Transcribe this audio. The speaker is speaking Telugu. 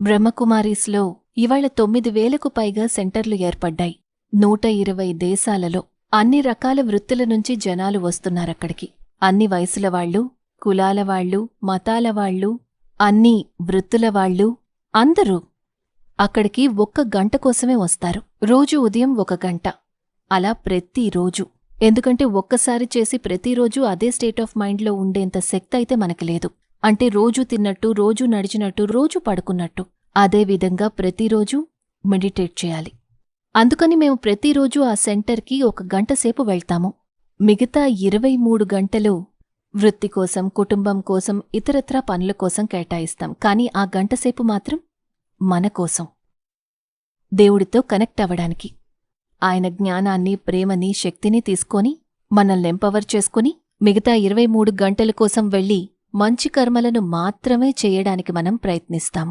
బ్రహ్మకుమారీస్లో ఇవాళ తొమ్మిది వేలకు పైగా సెంటర్లు ఏర్పడ్డాయి. నూట ఇరవై దేశాలలో అన్ని రకాల వృత్తుల నుంచి జనాలు వస్తున్నారక్కడికి. అన్ని వయసుల వాళ్ళు కులాల వాళ్ళు మతాల వాళ్ళు అన్ని వృత్తుల వాళ్ళు అందరూ అక్కడికి ఒక్క గంట కోసమే వస్తారు. రోజు ఉదయం ఒక గంట. అలా ప్రతిరోజు ఎందుకంటే ఒక్కసారి చేసి ప్రతిరోజు అదే స్టేట్ ఆఫ్ మైండ్లో ఉండేంత శక్తి అయితే మనకి లేదు. అంటే రోజు తిన్నట్టు రోజు నడిచినట్టు రోజు పడుకున్నట్టు అదే విధంగా ప్రతిరోజు మెడిటేట్ చేయాలి. అందుకని మేము ప్రతిరోజు ఆ సెంటర్కి ఒక గంట సేపు వెళ్తాము. మిగతా ఇరవై మూడు గంటలు వృత్తి కోసం కుటుంబం కోసం ఇతరత్రా పనుల కోసం కేటాయిస్తాం. కానీ ఆ గంటసేపు మాత్రం మన కోసం. దేవుడితో కనెక్ట్ అవ్వడానికి. ఆయన జ్ఞానాన్ని ప్రేమని శక్తిని తీసుకొని మనల్ని ఎంపవర్ చేసుకుని మిగతా ఇరవై మూడు గంటల కోసం వెళ్ళి మంచి కర్మలను మాత్రమే చేయడానికి మనం ప్రయత్నిస్తాం